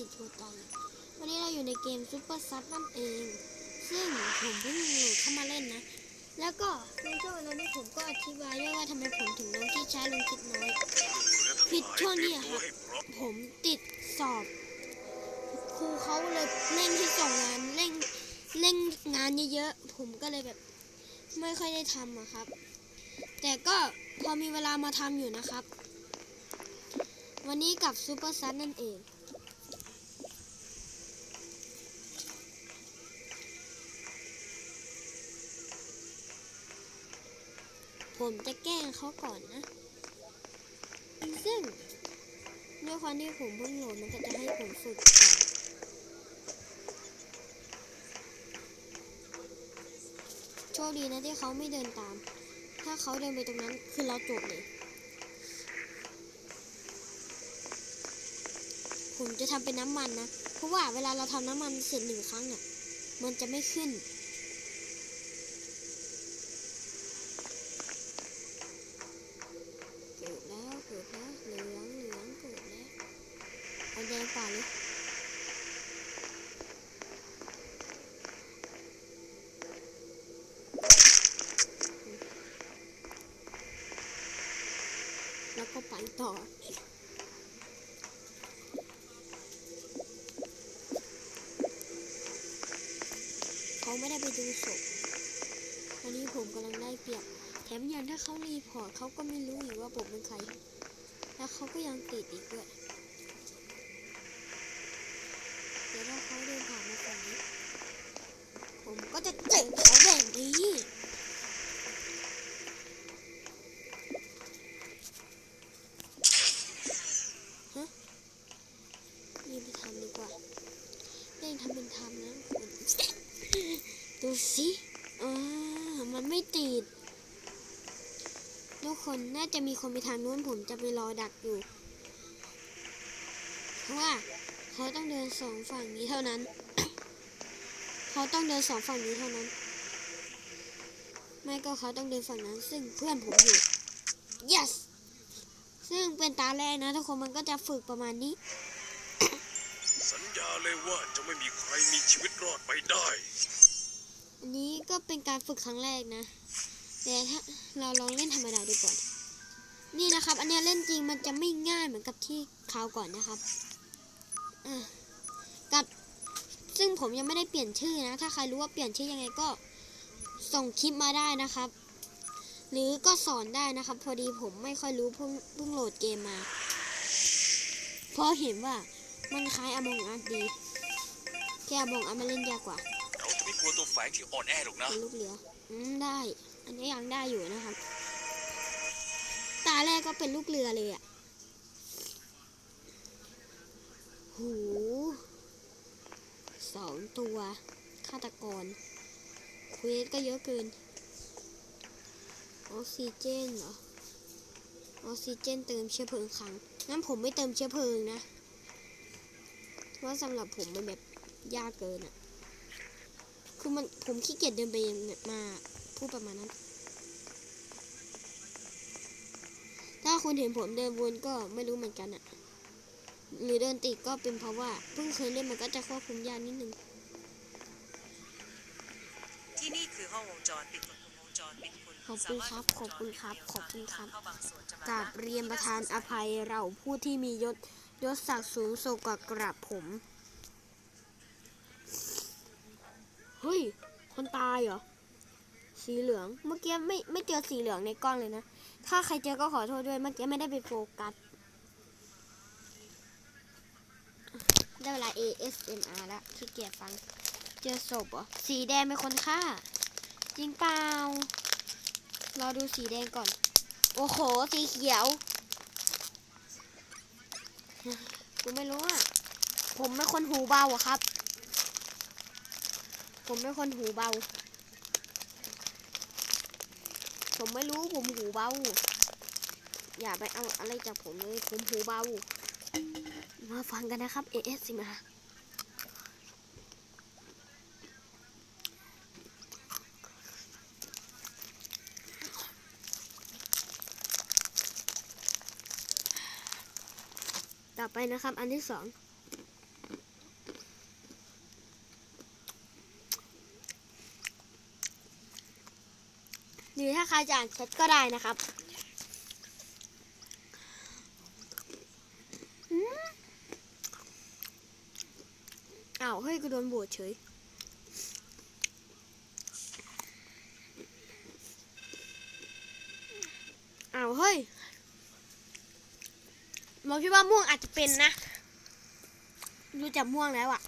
ิโชว์ตังวันนี้เราอยู่ในเกมซูเปอร์ซับนั่นเอง ซึ่งผมเพิ่งโหลดเข้ามาเล่นนะ แล้วก็ในช่วงนั้นนี่ผมก็อธิบายด้วยว่าทำไมผมถึงลงที่ช้าลงคิดน้อย ผิดช่วงนี้อะครับ ผมติดสอบ ครูเขาเลยเร่งที่ส่งงานเร่งเร่งงานเยอะๆ ผมก็เลยแบบไม่ค่อยได้ทำอะครับ แต่ก็พอมีเวลามาทำอยู่นะครับ วันนี้กับซูเปอร์ซันนั่นเอง ผมจะแกล้งเขาก่อนนะ ซึ่งด้วยความที่ผมเพิ่งโหลดมันก็จะให้ผมฝึกก่อนโชคดีนะที่เขาไม่เดินตาม ถ้าเขาเดินไปตรงนั้นคือเราจบเลย ผมจะทำเป็นน้ำมันนะ เพราะว่าเวลาเราทำน้ำมันเสร็จหนึ่งครั้งเนี่ย มันจะไม่ขึ้น เกิดแล้วเกิดแล้วเหลืองเหลืองเกิดแล้วเอาแดงป่าเลย แล้วก็ไปต่อ เขาไม่ได้ไปดูศพอันนี้ผมกำลังได้เปรียบ แถมยังถ้าเขารีพอร์ตเขาก็ไม่รู้อีกว่าผมเป็นใคร แล้วเขาก็ยังติดอีกด้วยเดี๋ยวถ้าเขาเดินผ่านมาฝั่งนี้ ผมก็จะเจอเขาแบบนี้ฮะรีบไปทำดีกว่าเร่งทำเป็นทำนะคุณ ดูสิอ่ามันไม่ติด ทุก คนน่าจะมีคนไปทางนู้นผมจะไปรอดักอยู่ เพราะว่าเขาต้องเดินสองฝั่งนี้เท่านั้น เขาต้องเดินสองฝั่งนี้เท่านั้น ไม่ก็เขาต้องเดินฝั่งนั้น ซึ่งเพื่อนผมอยู่ yes ซึ่งเป็นตาแรกนะทุกคนมันก็จะฝึกประมาณนี้ สัญญาเลยว่าจะไม่มีใครมีชีวิตรอดไปได้ อันนี้ก็เป็นการฝึกครั้งแรกนะ แต่ถ้าเราลองเล่นธรรมดาดูก่อน นี่นะครับ อันเนี้ยเล่นจริงมันจะไม่ง่ายเหมือนกับที่คราวก่อนนะครับอะกับซึ่งผมยังไม่ได้เปลี่ยนชื่อนะ ถ้าใครรู้ว่าเปลี่ยนชื่อยังไงก็ส่งคลิปมาได้นะครับ หรือก็สอนได้นะครับ พอดีผมไม่ค่อยรู้เพิ่งเพิ่งโหลดเกมมาเพราะเห็นว่ามันคล้ายอมองอัดดีแค่อมองอัดมาเล่นยากกว่าเราจะไม่กลัวตัวแฝงที่อ่อนแอหรอกนะเป็นลูกเรืออืมได้ อันนี้ยังได้อยู่นะครับ ตาแรกก็เป็นลูกเรือเลยอะ่ะหูสองตัวฆาตกรเควสก็เยอะเกิน ออกซิเจนเหรอ ออกซิเจนเติมเชื้อเพลิงครั้งงั้นผมไม่เติมเชื้อเพลิงนะ เพราะสำหรับผมมันแบบยากเกินอะคือมันผมขี้เกียจเดินไปมา พูดประมาณนั้น ถ้าคุณเห็นผมเดินวนก็ไม่รู้เหมือนกันอะหรือเดินติดก็เป็นเพราะว่าเพิ่งเคยเล่นมันก็จะควบคุมยากนิดนึง ที่นี่คือห้องวงจรปิดวงจรปิดคุณขอบคุณครับ ขอบคุณครับ ขอบคุณครับเข้าบางส่วนจะมกราบเรียนประธานอภัยเราผู้ที่มียศยศศักดิ์สูงส่งกว่ากราบผม เฮ้ย คนตายเหรอ สีเหลือง เมื่อกี้ไม่ไม่เจอสีเหลืองในกล้องเลยนะ ถ้าใครเจอก็ขอโทษด้วย เมื่อกี้ไม่ได้ไปโฟกัส ได้เวลา ASMR แล้วขี้เกียจฟัง เจอศพเหรอ สีแดงเป็นคนฆ่า จริงเปล่า รอดูสีแดงก่อน โอ้โห สีเขียว กูไม่รู้อะ ผมเป็นคนหูเบาอะครับ ผมเป็นคนหูเบา ผมไม่รู้ผมหูเบา อย่าไปเอาอะไรจากผมเลย ผมหูเบา มาฟังกันนะครับ AS สิมาต่อไปนะครับ อันที่สอง หรือถ้าใครจะอ่านแชทก็ได้นะครับอ้าวเฮ้ยกูโดนโบดเฉยอ้าวเฮ้ยมองคิดว่าม่วงอาจจะเป็นนะดูจากม่วงแล้วอะ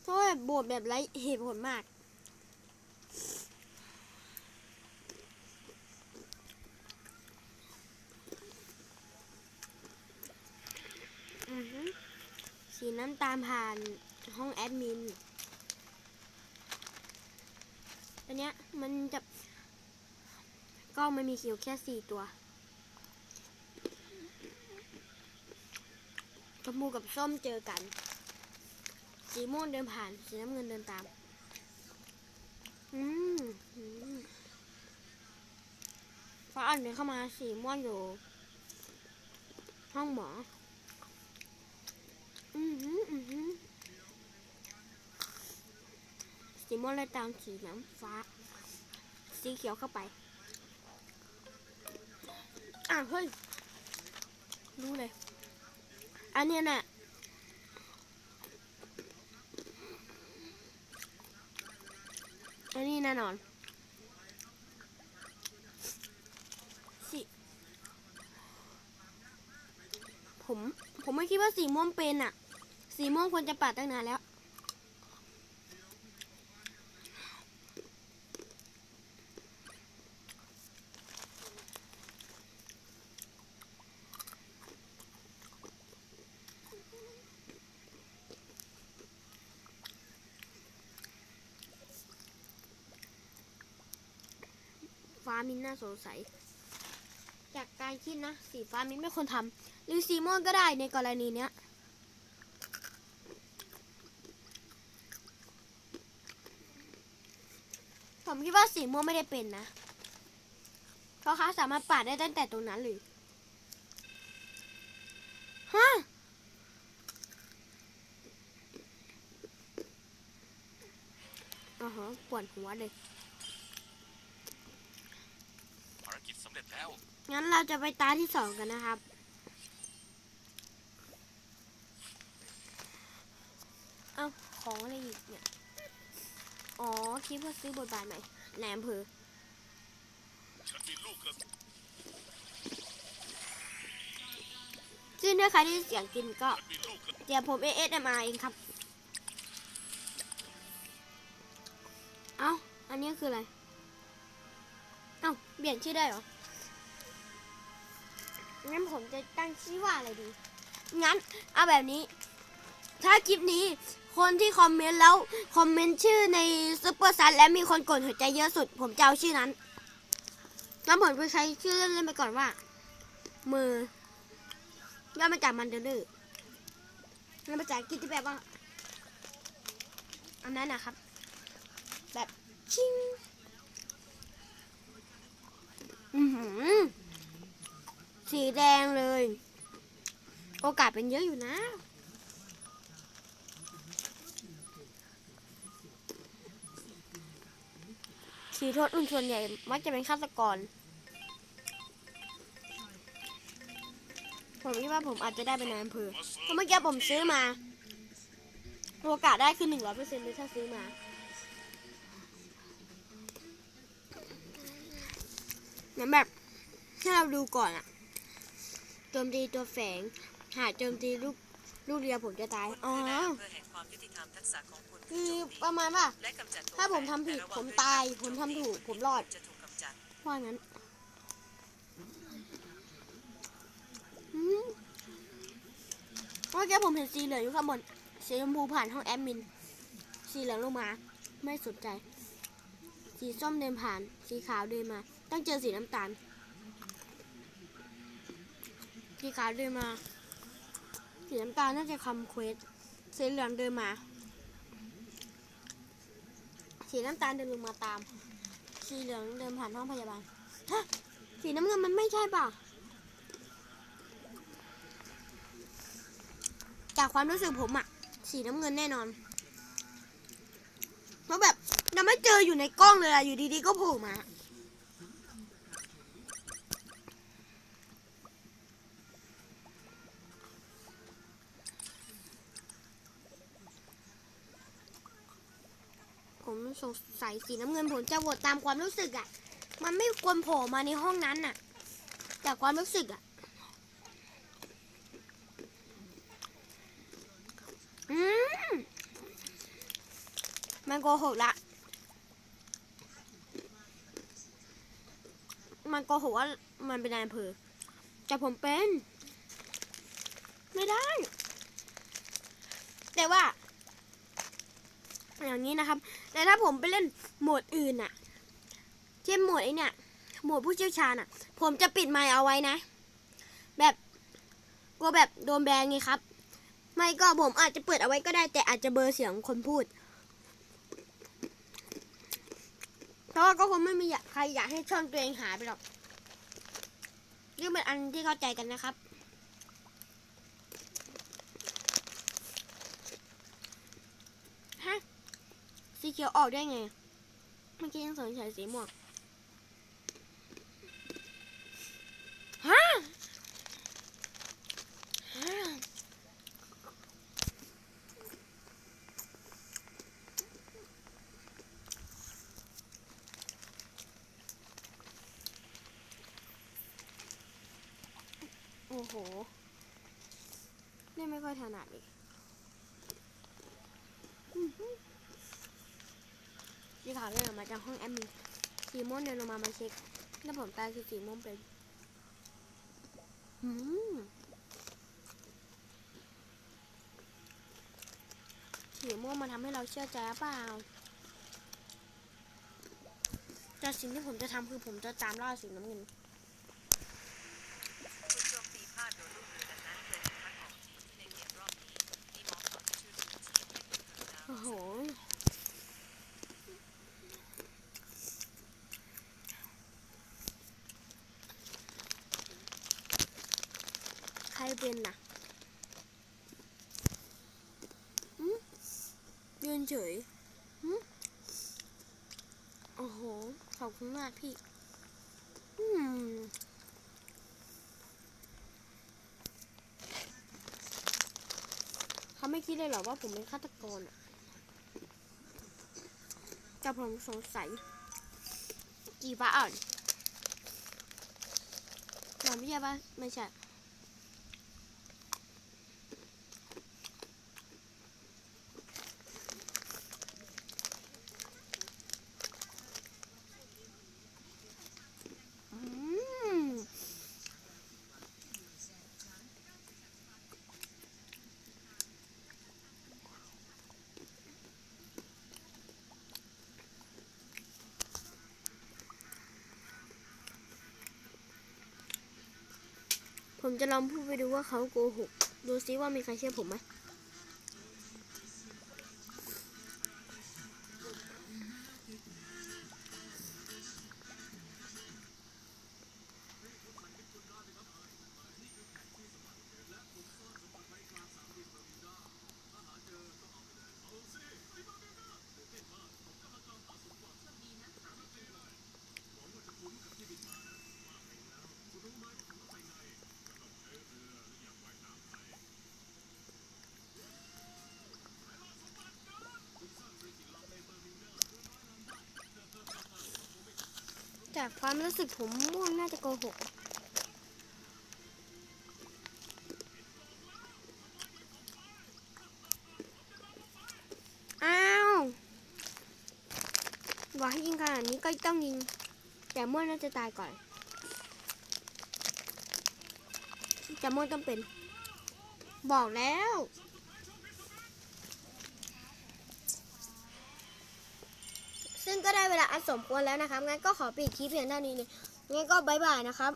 เพราะว่าโบดแบบไร้เหตุผลมาก อือฮึ สีน้ำตาลผ่านห้องแอดมินอันเนี้ยมันจะกล้องมันมีเขียวแค่สี่ตัวชมพูกับส้มเจอกัน สีม่วงเดินผ่าน สีน้ำเงินเดินตาม อืมอืมฟ้าอ่อนเดินเข้ามา สีม่วงอยู่ ห้องหมอ อือหืออือหือสีม่วงเลยตามสีน้ำฟ้า สีเขียวเข้าไป อะเฮ้ย รู้เลย อันเนี้ยน่ะอันนี้แน่นอนสีผม ผมไม่คิดว่าสีม่วงเป็นอะสีม่วงควรจะปัดตั้งนานแล้ว ฟ้ามินน่าสงสัยากการคิดนะ สีฟ้ามินไม่ควรทำหรือสีม่วงก็ได้ในกรณีเนี้ยผมคิดว่าสีม่วงไม่ได้เป็นนะ เพราะเขาสามารถปาดได้ตั้งแต่ตรงนั้นเลยฮะอ๋อฮะปวดหัวเลย ภารกิจสำเร็จแล้ว งั้นเราจะไปตาที่สองกันนะครับ เอาของอะไรอีกเนี่ย อ๋อคิดว่าซื้อบทบาทใหม่ในอำเภอฉันมีลูกกระสุนซึ่งถ้าใครที่เสียงกินก็มีลูกกระเดี๋ยวผม ASMR เองครับ เอ้า อันนี้คืออะไร เอ้า เปลี่ยนชื่อได้เหรอ งั้นผมจะตั้งชื่อว่าอะไรดี งั้นเอาแบบนี้ ถ้าคลิปนี้คนที่คอมเมนต์แล้ว คอมเมนต์ชื่อในซุปเปอร์ซันและมีคนกดหัวใจเยอะสุด ผมจะเอาชื่อนั้นงั้นผมไปใช้ชื่อเล่นๆไปก่อนว่า มือย่อมาจากมันเดอร์มันภาษาอังกฤษที่แปลว่าอันนั้นนะครับ แบบชิงอือหือ สีแดงเลย โอกาสเป็นเยอะอยู่นะสีโทษอุ่นส่วนใหญ่ มักจะเป็นฆาตกร ผมคิดว่าผมอาจจะได้เป็นนายอำเภอเพราะเมื่อกี้ผมซื้อมา โอกาสได้คือหนึ่งร้อยเปอร์เซ็นต์เลยถ้าซื้อมาเหมือนแบบให้เราดูก่อนอะ โจมตีตัวแฝง หากโจมตีลูกลูกเรือผมจะตาย อ๋อคือนายอำเภอแห่งความยุติธรรมทักษะของคุณคือโจมตีประมาณว่าและกำจัดตัวถ้าผมทำผิดแต่ระวังผมด้วยตายกผมทำถูกผมรอดจะถูกกำจัดว่างั้นอืมเมื่อกี้ผมเห็นสีเหลืองอยู่ข้างบน สีชมพูผ่านห้องแอดมิน สีเหลืองลงมา ไม่สนใจ สีส้มเดินผ่าน สีขาวเดินมา ต้องเจอสีน้ำตาล สีขาวเดินมาสีน้ำตาลน่าจะคำเควสสีเหลืองเดินมา สีน้ำตาลเดินลงมาตาม สีเหลืองเดินผ่านห้องพยาบาลฮะสีน้ำเงินมันไม่ใช่ป่ะ จากความรู้สึกผมอะสีน้ำเงินแน่นอนเพราะแบบเราไม่เจออยู่ในกล้องเลยอะอยู่ดีๆก็โผล่มา สงสัยสีน้ำเงินผมจะโหวตตามความรู้สึกอะมันไม่ควรโผล่มาในห้องนั้นน่ะ จากความรู้สึกอะ อืมมันโกหกละ มันโกหกว่ามันเป็นนายอำเภอแต่ผมเป็น ไม่ได้ แต่ว่าอย่างนี้นะครับ แต่ถ้าผมไปเล่นโหมดอื่นอะเช่นโหมดไอเนี่ยโหมดผู้เชี่ยวชาญอะผมจะปิดไมค์เอาไว้นะ แบบกลัวแบบโดนแบนไงครับ ไม่ก็ผมอาจจะเปิดเอาไว้ก็ได้ แต่อาจจะเบอร์เสียงคนพูด เพราะว่าก็คงไม่มีใครอยากให้ช่องตัวเองหายไปหรอกนี่เป็นอันที่เข้าใจกันนะครับ สีเขียวออกได้ไง เมื่อกี้ยังสงสัยสีม่วงฮะฮะโอ้โห นี่ไม่ค่อยถนัดอีก อื้อหือสีขาวเดินออกมาจากห้องแอดมินสีม่วงเดินลงมามาเช็คแล้วผมตายคือสีม่วงเป็นอืมสีม่วงมันทำให้เราเชื่อใจหรือเปล่าแต่สิ่งที่ผมจะทำคือผมจะตามล่าสีน้ำเงิน คุณโจมตีพลาดโดนลูกเรือดังนั้นเลยถูกคัดออกทีมที่ในเกมรอบนี้มีหมอขอที่ช่วยดูทีมให้คุณถึงแล้ว โอ้โห ใคร เป็นน่ะยืนเฉยโอ้โห ขอบคุณมากพี่เขาไม่คิดเลยเหรอว่าผมเป็นฆาตกรอะแต่ผมสงสัย กี่ฟ้าอ่อนหนอนไม่ใช่ปะไม่ใช่ อืม ผมจะลองพูดไปดูว่าเขาโกหก ดูซิว่ามีใครเชื่อผมไหม จากความรู้สึกผมม่วงน่าจะโกหกอ้าวบอกให้ยิงขนาดนี้ก็ต้องยิง แต่ม่วงน่าจะตายก่อนแต่ม่วงต้องเป็น บอกแล้ว ซึ่งก็ได้เวลาอัน สมควรแล้วนะครับงั้นก็ขอปิดคลิปเพียงเท่านี้เลยงั้นก็บายบายนะครับ